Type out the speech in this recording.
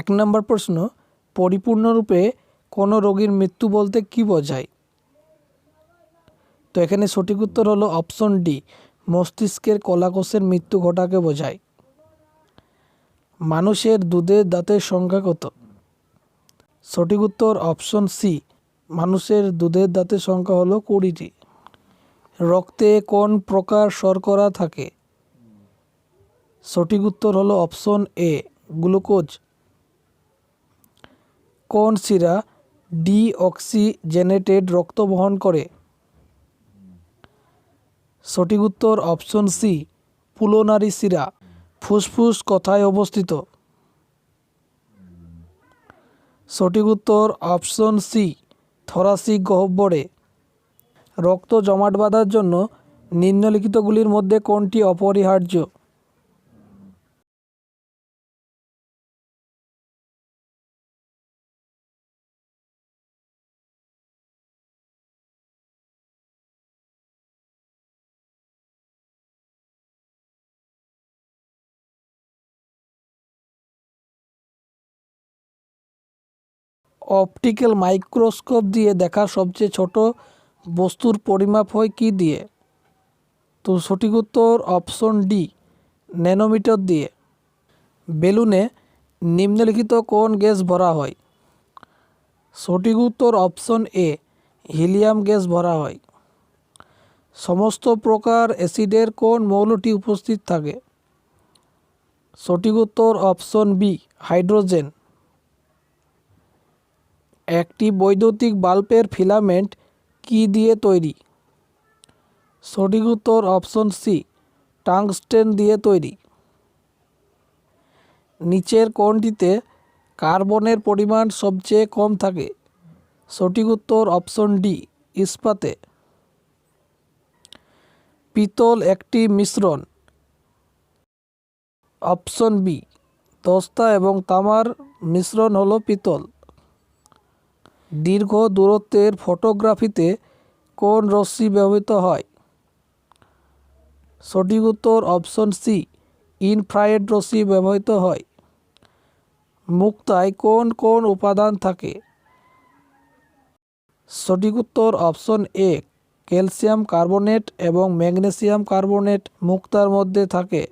এক নম্বর প্রশ্ন, পরিপূর্ণরূপে কোনো রোগীর মৃত্যু বলতে কী বোঝায়? তো এখানে সঠিক উত্তর হলো অপশন ডি, মস্তিষ্কের কলাকোষের মৃত্যু ঘটাকে বোঝায়। মানুষের দুধের দাঁতের সংখ্যা কত? সঠিক উত্তর অপশন সি, মানুষের দুধের দাঁতের সংখ্যা হলো কুড়িটি। রক্তে কোন প্রকার শর্করা থাকে? সঠিক উত্তর হলো অপশন এ, গ্লুকোজ। কোন শিরা ডিঅক্সিজেনেটেড রক্ত বহন করে? সঠিক উত্তর অপশন সি, পুলোনারি শিরা। ফুসফুস কোথায় অবস্থিত? সঠিক উত্তর অপশন সি, থরাসিক গহ্বরে। রক্ত জমাট বাঁধার জন্য নিম্নলিখিতগুলির মধ্যে কোনটি অপরিহার্য? অপটিক্যাল মাইক্রোস্কোপ দিয়ে দেখা সবচেয়ে ছোট বস্তুর পরিমাপ হয় কী দিয়ে? তো সঠিক উত্তর অপশন ডি, ন্যানোমিটার দিয়ে। বেলুনে নিম্নলিখিত কোন গ্যাস ভরা হয়? সঠিক উত্তর অপশন এ, হিলিয়াম গ্যাস ভরা হয়। সমস্ত প্রকার অ্যাসিডের কোন মৌলটি উপস্থিত থাকে? সঠিক উত্তর অপশন বি, হাইড্রোজেন। একটি বৈদ্যুতিক বাল্বের ফিলামেন্ট কী দিয়ে তৈরি? সঠিক উত্তর অপশন সি টাংস্টেন দিয়ে তৈরি। নিচের কোনটিতে কার্বনের পরিমাণ সবচেয়ে কম থাকে। সঠিক উত্তর অপশন ডি ইস্পাতে। পিতল একটি মিশ্রণ। অপশন বি দস্তা এবং তামার মিশ্রণ হলো পিতল। দীর্ঘ দূরত্বের ফটোগ্রাফিতে কোন রশ্মি ব্যবহৃত হয়? সঠিক উত্তর অপশন সি, ইনফ্রারেড রশ্মি ব্যবহৃত হয়। মুক্তায় কোন কোন উপাদান থাকে? সঠিক উত্তর অপশন এ, ক্যালসিয়াম কার্বনেট এবং ম্যাগনেসিয়াম কার্বনেট মুক্তার মধ্যে থাকে।